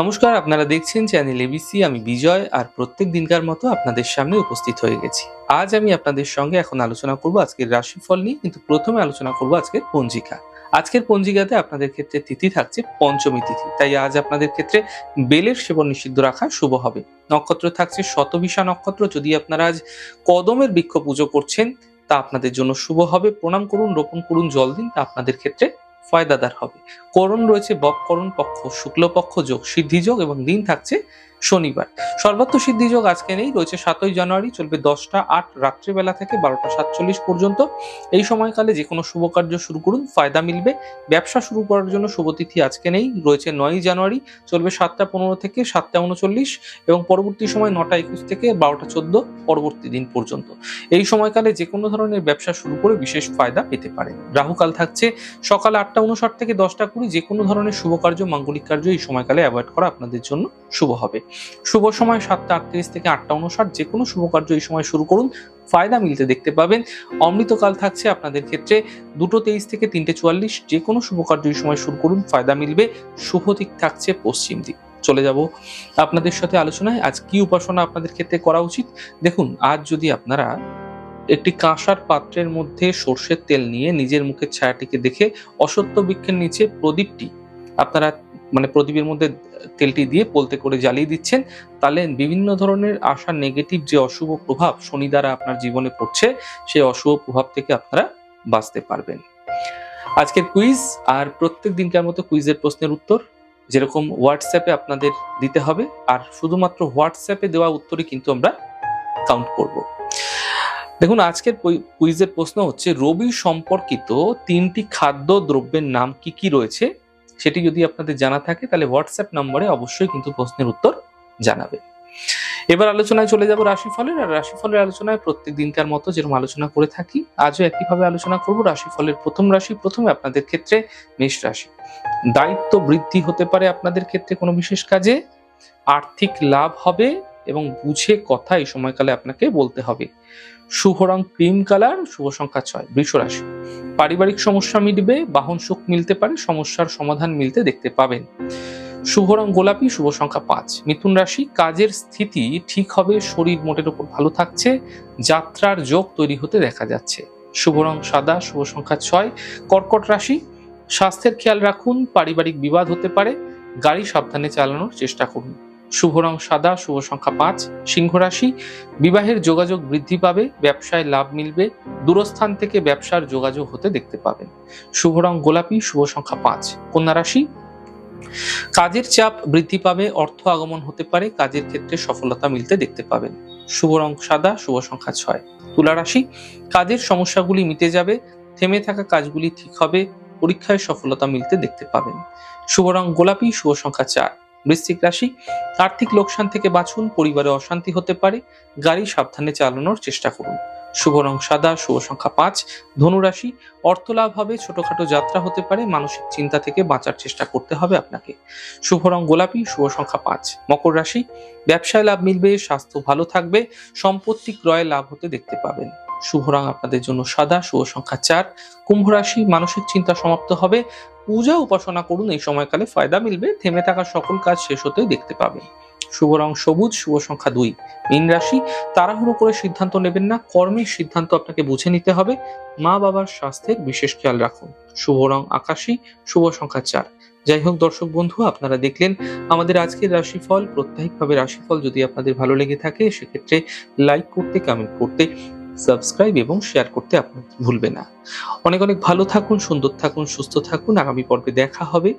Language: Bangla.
নমস্কার, আপনারা দেখছেন চ্যানেল এবিসি আমি বিজয়, আর প্রত্যেক দিনকার মতো আপনাদের সামনে উপস্থিত হয়ে গেছি। আজ আমি আপনাদের সঙ্গে এখন আলোচনা করব আজকের রাশিফল নিয়ে, কিন্তু প্রথমে আলোচনা করব আজকের পঞ্জিকা। আজকের পঞ্জিকাতে আপনাদের ক্ষেত্রে তিথি থাকছে পঞ্চমী তিথি, তাই আজ আপনাদের ক্ষেত্রে বেলের সেবন নিষিদ্ধ রাখা শুভ হবে। নক্ষত্র থাকছে শতবিশা নক্ষত্র, যদি আপনারা আজ কদমের বৃক্ষ পুজো করছেন, তা আপনাদের জন্য শুভ হবে। প্রণাম করুন, রোপণ করুন জল দিন তা আপনাদের ক্ষেত্রে ফয়দাদার হবে। করণ রয়েছে বক করণ পক্ষ শুক্লপক্ষ যোগ সিদ্ধি যোগ এবং দিন থাকছে শনিবার। সর্বত্র সিদ্ধি যোগ আজকে নেই, রয়েছে সাতই জানুয়ারি, চলবে দশটা আট, রাত্রিবেলা থেকে বারোটা সাতচল্লিশ পর্যন্ত। এই সময়কালে যে কোনো শুভ কার্য শুরু করুন, ফায়দা মিলবে। ব্যবসা শুরু করার জন্য শুভতিথি আজকে নেই, রয়েছে নয়ই জানুয়ারি, চলবে সাতটা পনেরো থেকে সাতটা উনচল্লিশ এবং পরবর্তী সময় নটা একুশ থেকে বারোটা চোদ্দ পরবর্তী দিন পর্যন্ত। এই সময়কালে যে কোনো ধরনের ব্যবসা শুরু করে বিশেষ ফায়দা পেতে পারেন রাহুকাল থাকছে, সকাল আটটা উনষাট থেকে দশটা কুড়ি যে কোনো ধরনের শুভ কার্য, মাঙ্গলিক কার্য এই সময়কালে অ্যাভয়েড করা আপনাদের জন্য শুভ হবে। শুভ সময় সাতটা আটত্রিশ থেকে আটটা উনষাট যে কোনো শুভ কার্য এই সময় শুরু করুন। ফায়দা মিলতে দেখতে পাবেন। অমৃতকাল থাকছে আপনাদের ক্ষেত্রে দুটো তেইশ থেকে তিনটে চুয়াল্লিশ যে কোনো শুভ কার্য এই সময় শুরু করুন, ফায়দা মিলবে। শুভ দিক থাকছে পশ্চিম দিক। চলে যাব আপনাদের সাথে আলোচনায়। আজ কি উপাসনা আপনাদের ক্ষেত্রে করা উচিত? দেখুন, আজ যদি আপনারা একটি কাঁসার পাত্রের মধ্যে সর্ষের তেল নিয়ে নিজের মুখের ছায়াটিকে দেখে অসত্য বৃক্ষের নিচে প্রদীপটি আপনারা মানে প্রদীপের মধ্যে তেলটি দিয়ে পোলতে করে জ্বালিয়ে দিচ্ছেন, তাহলে বিভিন্ন ধরনের আসা নেগেটিভ যে অশুভ প্রভাব শনি দ্বারা আপনার জীবনে পড়ছে, সেই অশুভ প্রভাব থেকে আপনারা বাঁচতে পারবেন। আজকের কুইজ আর প্রত্যেক দিনকার মতো কুইজের প্রশ্নের উত্তর যেরকম হোয়াটসঅ্যাপে আপনাদের দিতে হবে, আর শুধুমাত্র হোয়াটসঅ্যাপে দেওয়া উত্তরই কিন্তু আমরা কাউন্ট করব। দেখুন, আজকের কুইজের প্রশ্ন হচ্ছে, রবি সম্পর্কিত তিনটি খাদ্য দ্রব্যের নাম কি কি রয়েছে? সেটি যদি আপনাদের জানা থাকে, তাহলে হোয়াটসঅ্যাপ নম্বরে অবশ্যই কিন্তু প্রশ্নের উত্তর জানাবে। এবার আলোচনায় চলে যাব রাশিফলের, আর রাশিফলের আলোচনায় প্রত্যেক দিনকার মতো যেরকম আলোচনা করে থাকি, আজও একইভাবে আলোচনা করব। রাশিফলের প্রথম রাশি, প্রথমে আপনাদের ক্ষেত্রে মেষ রাশি। দায়িত্ব বৃদ্ধি হতে পারে আপনাদের ক্ষেত্রে কোনো বিশেষ কাজে। আর্থিক লাভ হবে এবং বুঝে কথা এই সময়কালে আপনাকে বলতে হবে। শুভ রং ক্রিম কালার, শুভ সংখ্যা ছয়, বৃষ রাশি। পারিবারিক সমস্যা মিটবে, বাহন সুখ মিলতে পারে, সমস্যার সমাধান মিলতে দেখতে পাবেন। শুভ রং গোলাপি, শুভ সংখ্যা পাঁচ। মিথুন রাশি, কাজের স্থিতি ঠিক হবে, শরীর মোটের উপর ভালো থাকছে, যাত্রার যোগ তৈরি হতে দেখা যাচ্ছে। শুভ রং সাদা, শুভ সংখ্যা ছয়। কর্কট রাশি, স্বাস্থ্যের খেয়াল রাখুন, পারিবারিক বিবাদ হতে পারে, গাড়ি সাবধানে চালানোর চেষ্টা করুন। শুভ রং সাদা, শুভ সংখ্যা পাঁচ। সিংহ রাশি, বিবাহের যোগাযোগ বৃদ্ধি পাবে, ব্যবসায় লাভ মিলবে, দূরস্থান থেকে ব্যবসার যোগাযোগ হতে দেখতে পাবেন। শুভ রং গোলাপি, শুভ সংখ্যা পাঁচ। কন্যা রাশি, কাজের চাপ বৃদ্ধি পাবে, অর্থ আগমন হতে পারে, কাজের ক্ষেত্রে সফলতা মিলতে দেখতে পাবেন। শুভ রং সাদা, শুভ সংখ্যা ছয়। তুলা রাশি, কাজের সমস্যাগুলি মিটে যাবে, থেমে থাকা কাজগুলি ঠিক হবে, পরীক্ষায় সফলতা মিলতে দেখতে পাবেন। শুভ রং গোলাপি, শুভ সংখ্যা চার। বৃশ্চিক রাশি, আর্থিক লোকসান থেকে বাঁচুন, পরিবারে অশান্তি হতে পারে, গাড়ি সাবধানে চালানোর চেষ্টা করুন। শুভ রং সাদা, শুভ সংখ্যা পাঁচ ধনুরাশি অর্থ লাভ হবে, ছোটখাটো যাত্রা হতে পারে, মানসিক চিন্তা থেকে বাঁচার চেষ্টা করতে হবে আপনাকে। শুভ রং গোলাপি, শুভ সংখ্যা পাঁচ। মকর রাশি, ব্যবসায় লাভ মিলবে, স্বাস্থ্য ভালো থাকবে সম্পত্তি ক্রয়ে লাভ হতে দেখতে পাবেন। শুভ রং আপনাদের জন্য সাদা, শুভ সংখ্যা চার। কুম্ভ রাশি মানসিক চিন্তা সমাপ্ত হবে। পূজা উপাসনা করুন, এই সময়কালে ফায়দা মিলবে। থেমে থাকা সকল কাজ শেষ হতে দেখতে পাবেন শুভ রং সবুজ, শুভ সংখ্যা দুই। মীন রাশি, তাড়াহুড়ো করে সিদ্ধান্ত নেবেন না। কর্মের সিদ্ধান্ত আপনাকে বুঝে নিতে হবে। মা বাবার স্বাস্থ্যের বিশেষ খেয়াল রাখুন। শুভ রং আকাশী, শুভ সংখ্যা চার। যাই হোক দর্শক বন্ধু, আপনারা দেখলেন আমাদের আজকের রাশিফল। প্রত্যাহিকভাবে রাশিফল যদি আপনাদের ভালো লেগে থাকে, সেক্ষেত্রে লাইক করতে কমেন্ট করতে সাবস্ক্রাইব এবং শেয়ার করতে আপনি ভুলবে না। অনেক অনেক ভালো থাকুন, সুন্দর থাকুন, সুস্থ থাকুন। আগামী পর্বে দেখা হবে।